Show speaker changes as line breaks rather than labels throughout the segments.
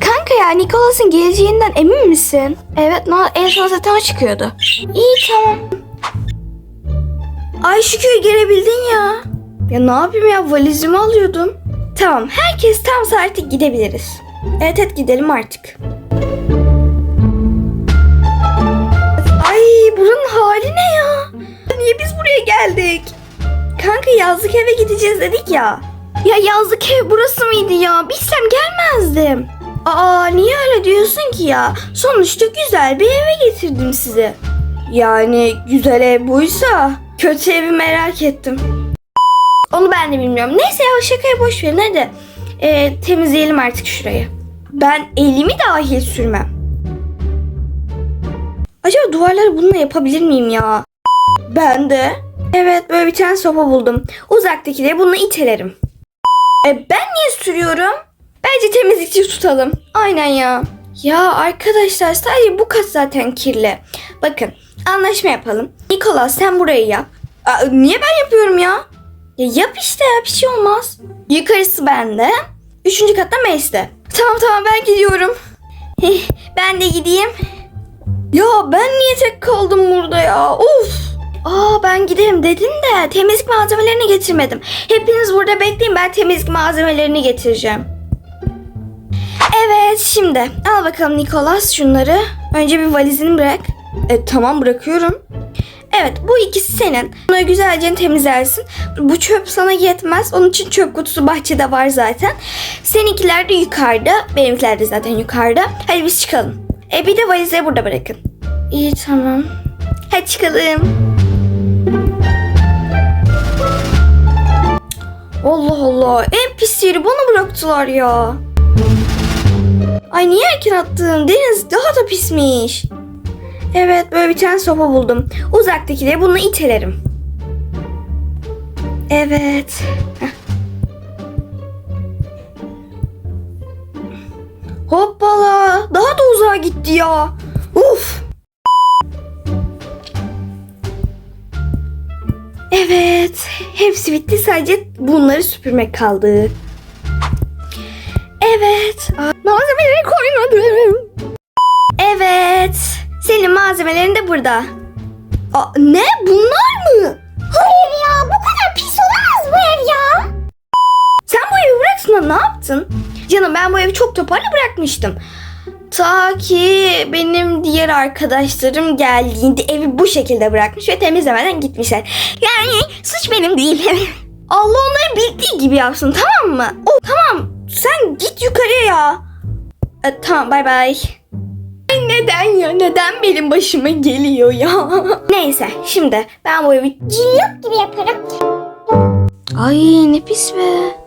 Kanka ya Nikolas'ın geleceğinden emin misin? Evet no, en son zaten o çıkıyordu. İyi tamam. Ay şükür gelebildin ya. Ya ne yapayım ya valizimi alıyordum. Tamam herkes tam saate gidebiliriz. Evet evet gidelim artık. Ay buranın hali ne ya? Niye biz buraya geldik? Kanka yazlık eve gideceğiz dedik ya. Ya yazlık ev burası mıydı ya? Bilsem gelmezdim. Aa niye öyle diyorsun ki ya? Sonuçta güzel bir eve getirdim sizi. Yani güzel ev buysa kötü evi merak ettim. Onu ben de bilmiyorum. Neyse ya şakayı boş verin hadi. Ee, temizleyelim artık şurayı. Ben elimi dahi sürmem. Acaba duvarları bununla yapabilir miyim ya? Ben de. Evet böyle bir tane sopa buldum. Uzaktakileri bununla itelerim. E, ben niye sürüyorum? Bence temizlikçi tutalım. Aynen ya. Ya arkadaşlar sadece bu kat zaten kirli. Bakın anlaşma yapalım. Nikolas sen burayı yap. Aa, niye ben yapıyorum ya? Ya yap işte ya bir şey olmaz. Yukarısı bende. Üçüncü katta Mace'de. Tamam tamam ben gidiyorum. Ben de gideyim. Ya ben niye tek kaldım burada ya? Of. Aa ben giderim dedim de temizlik malzemelerini getirmedim. Hepiniz burada bekleyin ben temizlik malzemelerini getireceğim. Evet şimdi al bakalım Nikolas şunları. Önce bir valizini bırak. E, tamam bırakıyorum. Evet bu ikisi senin. Bunları güzelce temizlersin. Bu çöp sana yetmez. Onun için çöp kutusu bahçede var zaten. Seninkiler de yukarıda. Benimkiler de zaten yukarıda. Hadi biz çıkalım. E bir de valizleri burada bırakın. İyi tamam. Hadi çıkalım. Allah Allah en pis yeri bana bıraktılar ya. Ay niye erken attın? Deniz daha da pismiş. Evet böyle bir tane sopa buldum. Uzaktakileri bununla itelerim. Evet. Heh. Hoppala. Daha da uzağa gitti ya. Uf. Evet. Hepsi bitti. Sadece bunları süpürmek kaldı. Evet. Malzemeleri koymadım. Evet. Senin malzemelerin de burada. Aa, ne? Bunlar mı? Hayır ya. Bu kadar pis olamaz bu ev ya. Sen bu evi bıraksın da ne yaptın? Canım ben bu evi çok toparla bırakmıştım. Ta ki benim diğer arkadaşlarım geldiğinde evi bu şekilde bırakmış ve temizlemeden gitmişler. Yani suç benim değil. Allah onları bildiği gibi yapsın tamam mı? Oh, tamam sen git yukarıya ya. E, tamam bay bay. Ay neden ya? Neden benim başıma geliyor ya? Neyse şimdi ben bu evi cillop gibi yaparım. Ay ne pis be.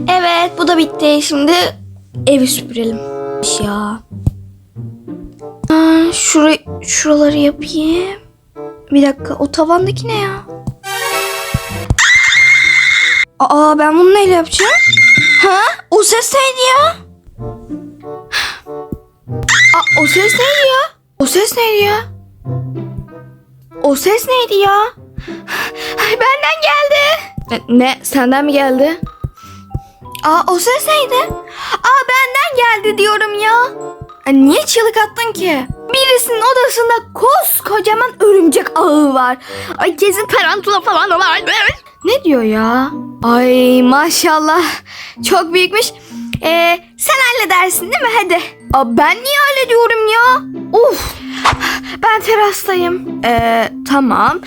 Evet bu da bitti. Şimdi evi süpürelim. Ya. Aa, şurayı, şuraları yapayım. Bir dakika o tavandaki ne ya? Aa ben bunu neyle yapacağım? Ha? O ses neydi ya? Aa, o ses neydi ya? O ses neydi ya? O ses neydi ya? Ay, benden geldi. Ne? Senden mi geldi? Aa o ses neydi? Aa benden geldi diyorum ya. Ay, niye çığlık attın ki? Birisinin odasında koskocaman örümcek ağı var. Ay kesin tarantula falan var. Ne diyor ya? Ay maşallah. Çok büyükmüş. Ee, sen halledersin değil mi? Hadi. Aa, ben niye hallediyorum ya? Uf. Ben terastayım. Ee, tamam.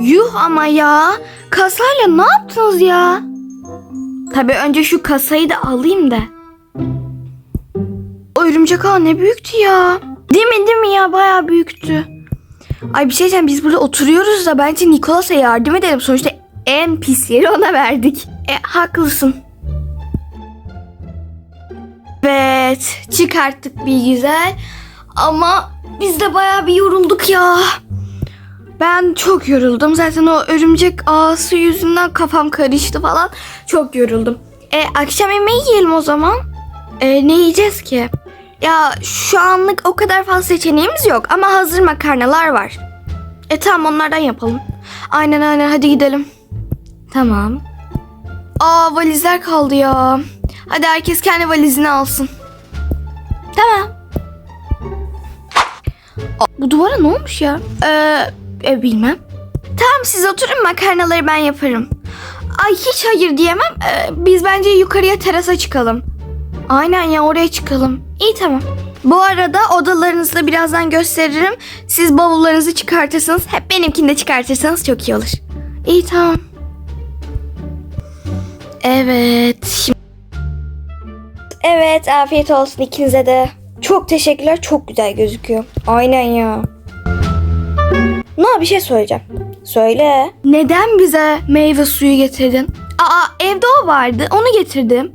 Yuh ama ya. Kasayla ne yaptınız ya? Tabii önce şu kasayı da alayım da. O örümcek ağı ne büyüktü ya. Değil mi değil mi ya bayağı büyüktü. Ay bir şey diyeceğim biz burada oturuyoruz da bence Nikolas'a yardım edelim. Sonuçta en pis yeri ona verdik. E haklısın. Evet çıkarttık bir güzel. Ama biz de bayağı bir yorulduk ya. Ben çok yoruldum. Zaten o örümcek ağası yüzünden kafam karıştı falan. Çok yoruldum. E, akşam yemeği yiyelim o zaman. E, ne yiyeceğiz ki? Ya şu anlık o kadar fazla seçeneğimiz yok ama hazır makarnalar var. E tamam onlardan yapalım. Aynen aynen hadi gidelim. Tamam. Aa valizler kaldı ya. Hadi herkes kendi valizini alsın. Tamam. Aa, bu duvara ne olmuş ya? Ee, e, bilmem. Tamam siz oturun makarnaları ben yaparım. Ay hiç hayır diyemem. Ee, biz bence yukarıya terasa çıkalım. Aynen ya oraya çıkalım. İyi tamam. Bu arada odalarınızı da birazdan gösteririm. Siz bavullarınızı çıkartırsınız. Hep benimkini de çıkartırsanız çok iyi olur. İyi tamam. Evet. Evet afiyet olsun ikinize de. Çok teşekkürler çok güzel gözüküyor. Aynen ya. Ne bir şey söyleyeceğim. Söyle. Neden bize meyve suyu getirdin? Aa evde o vardı onu getirdim.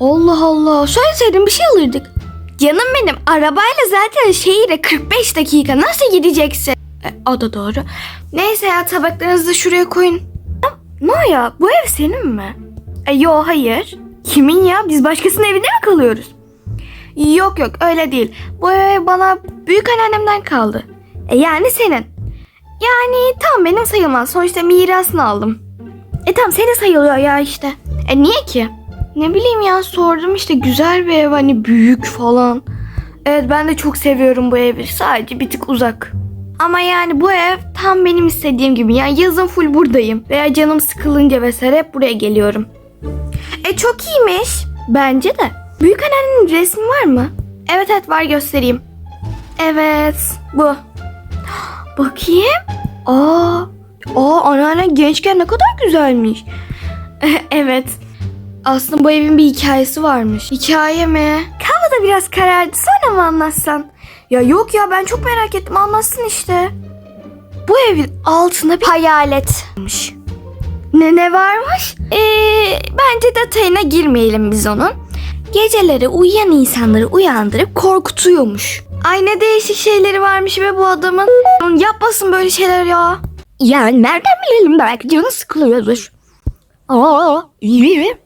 Allah Allah söyleseydin bir şey alırdık. Canım benim arabayla zaten şehire 45 dakika nasıl gideceksin? E, o da doğru. Neyse ya tabaklarınızı da şuraya koyun. Maya bu ev senin mi? E, yo hayır. Kimin ya? Biz başkasının evinde mi kalıyoruz? Yok yok öyle değil. Bu ev bana büyük anneannemden kaldı. E, yani senin. Yani tam benim sayılmaz. Sonuçta mirasını aldım. E tamam senin sayılıyor ya işte. E niye ki? Ne bileyim ya sordum işte güzel bir ev hani büyük falan. Evet ben de çok seviyorum bu evi. Sadece bir tık uzak. Ama yani bu ev tam benim istediğim gibi. Yani yazın full buradayım. Veya canım sıkılınca vesaire hep buraya geliyorum. E çok iyiymiş. Bence de. Büyük anneannenin resmi var mı? Evet evet var göstereyim. Evet bu. Bakayım. Aa, aa anneanne gençken ne kadar güzelmiş. evet. Aslında bu evin bir hikayesi varmış. Hikaye mi? Kahve da biraz karardı. Sonra mı anlatsan? Ya yok ya ben çok merak ettim. Anlatsın işte. Bu evin altında bir hayaletmiş. Ne ne varmış? Ee, bence detayına girmeyelim biz onun. Geceleri uyuyan insanları uyandırıp korkutuyormuş. Ay ne değişik şeyleri varmış be bu adamın. Yapmasın böyle şeyler ya. Yani nereden bilelim belki canı sıkılıyordur. Aa, iyi.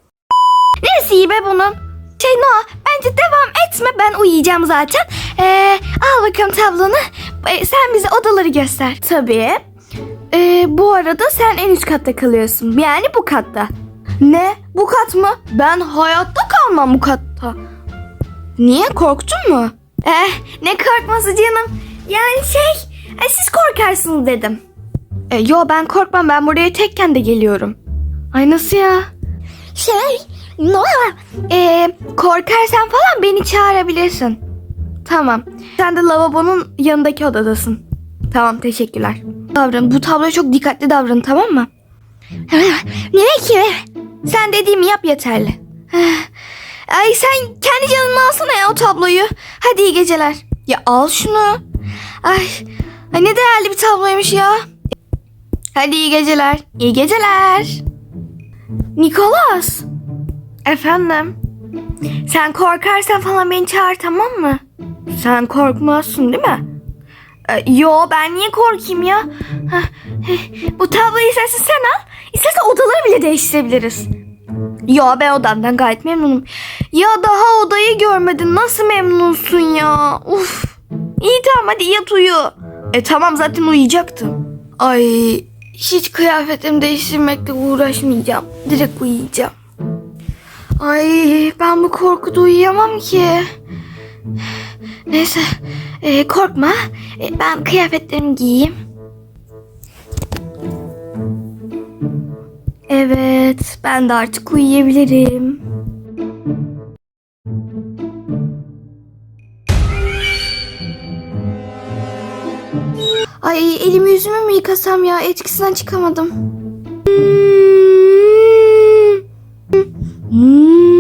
Neresi iyi be bunun? Şey Noah bence devam etme ben uyuyacağım zaten. Ee, al bakalım tablonu. Ee, sen bize odaları göster. Tabii. Ee, bu arada sen en üst katta kalıyorsun. Yani bu katta. Ne? Bu kat mı? Ben hayatta kalmam bu katta. Niye? Korktun mu? Eh, ne korkması canım. Yani şey, e, siz korkarsınız dedim. E, yo ben korkmam. Ben buraya tekken de geliyorum. Ay nasıl ya? Şey, Noah. E, korkarsan falan beni çağırabilirsin. Tamam. Sen de lavabonun yanındaki odadasın. Tamam teşekkürler. Davran. Bu tabloya çok dikkatli davran tamam mı? Nereye ki? Sen dediğimi yap yeterli. Ay sen kendi canını alsana ya o tabloyu. Hadi iyi geceler. Ya al şunu. Ay, ay ne değerli bir tabloymuş ya. Hadi iyi geceler. İyi geceler. Nikolas. Efendim? Sen korkarsan falan beni çağır tamam mı? Sen korkmazsın değil mi? Ee, yo ben niye korkayım ya? Bu tabloyu istersen sen al. İstersen odaları bile değiştirebiliriz. Yo ben odamdan gayet memnunum. Ya daha odayı görmedin. Nasıl memnunsun ya? Uf. İyi tamam hadi yat uyu. E tamam zaten uyuyacaktım. Ay hiç kıyafetimi değiştirmekle uğraşmayacağım. Direkt uyuyacağım. Ay ben bu korkuda uyuyamam ki. Neyse e, korkma. E, ben kıyafetlerimi giyeyim. Evet ben de artık uyuyabilirim. Ay elimi yüzümü mü yıkasam ya etkisinden çıkamadım. Hmm.